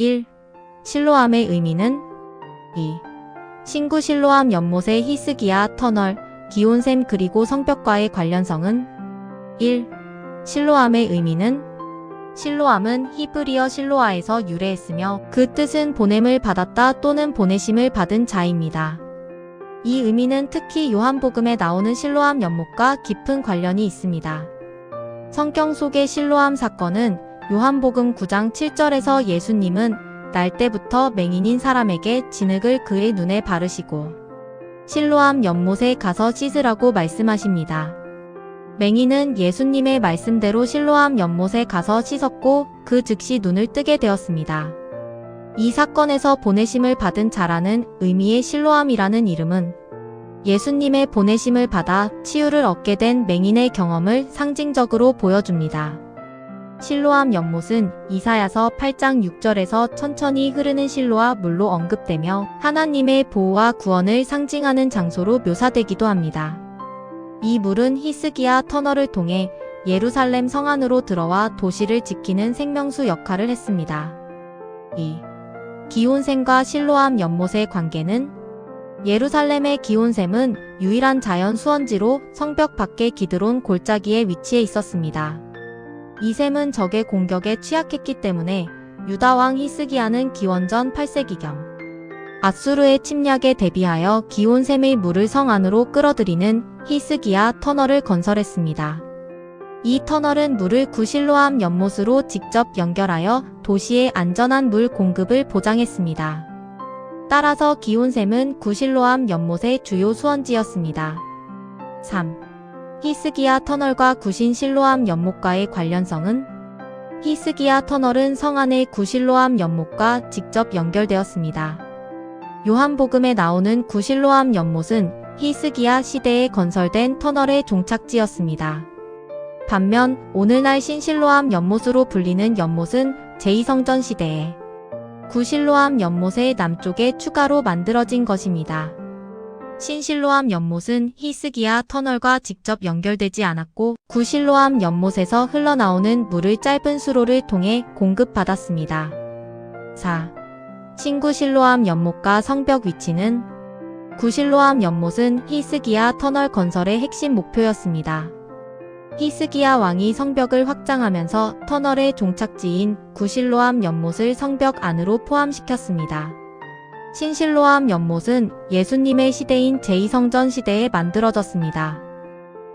1. 실로암의 의미는 2. 신구 실로암 연못의 히스기야 터널, 기온샘 그리고 성벽과의 관련성은 1. 실로암의 의미는 실로암은 히브리어 실로아에서 유래했으며 그 뜻은 보냄을 받았다 또는 보내심을 받은 자입니다. 이 의미는 특히 요한복음에 나오는 실로암 연못과 깊은 관련이 있습니다. 성경 속의 실로암 사건은 요한복음 9장 7절에서 예수님은 날 때부터 맹인인 사람에게 진흙을 그의 눈에 바르시고 실로암 연못에 가서 씻으라고 말씀하십니다. 맹인은 예수님의 말씀대로 실로암 연못에 가서 씻었고 그 즉시 눈을 뜨게 되었습니다. 이 사건에서 보내심을 받은 자라는 의미의 실로암이라는 이름은 예수님의 보내심을 받아 치유를 얻게 된 맹인의 경험을 상징적으로 보여줍니다. 실로암 연못은 이사야서 8장 6절에서 천천히 흐르는 실로와 물로 언급되며 하나님의 보호와 구원을 상징하는 장소로 묘사되기도 합니다. 이 물은 히스기야 터널을 통해 예루살렘 성 안으로 들어와 도시를 지키는 생명수 역할을 했습니다. 2. 기온샘과 실로암 연못의 관계는 예루살렘의 기온샘은 유일한 자연 수원지로 성벽 밖의 기드론 골짜기에 위치해 있었습니다. 이 샘은 적의 공격에 취약했기 때문에 유다왕 히스기야는 기원전 8세기경 아수르의 침략에 대비하여 기온샘의 물을 성 안으로 끌어들이는 히스기야 터널을 건설했습니다. 이 터널은 물을 구실로암 연못으로 직접 연결하여 도시의 안전한 물 공급을 보장했습니다. 따라서 기온샘은 구실로암 연못의 주요 수원지였습니다. 3. 히스기야 터널과 구신 실로암 연못과의 관련성은 히스기야 터널은 성 안의 구실로암 연못과 직접 연결되었습니다. 요한복음에 나오는 구실로암 연못은 히스기야 시대에 건설된 터널의 종착지였습니다. 반면 오늘날 신실로암 연못으로 불리는 연못은 제2성전 시대에 구실로암 연못의 남쪽에 추가로 만들어진 것입니다. 신실로암 연못은 히스기야 터널과 직접 연결되지 않았고 구실로암 연못에서 흘러나오는 물을 짧은 수로를 통해 공급받았습니다. 4. 신구실로암 연못과 성벽 위치는 구실로암 연못은 히스기야 터널 건설의 핵심 목표였습니다. 히스기야 왕이 성벽을 확장하면서 터널의 종착지인 구실로암 연못을 성벽 안으로 포함시켰습니다. 신실로암 연못은 예수님의 시대인 제2성전 시대에 만들어졌습니다.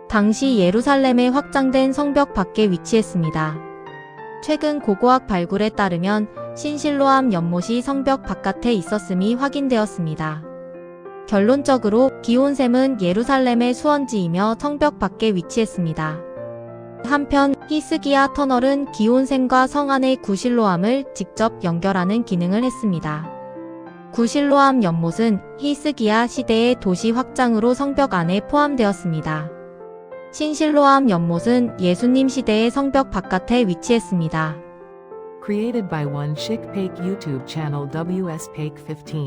당시 예루살렘에 확장된 성벽 밖에 위치했습니다. 최근 고고학 발굴에 따르면 신실로암 연못이 성벽 바깥에 있었음이 확인되었습니다. 결론적으로 기온샘은 예루살렘의 수원지이며 성벽 밖에 위치했습니다. 한편 히스기야 터널은 기온샘과 성 안의 구실로암을 직접 연결하는 기능을 했습니다. 구실로암 연못은 히스기야 시대의 도시 확장으로 성벽 안에 포함되었습니다. 신실로암 연못은 예수님 시대의 성벽 바깥에 위치했습니다. Created by One Chick Pake YouTube channel WS Pake 15.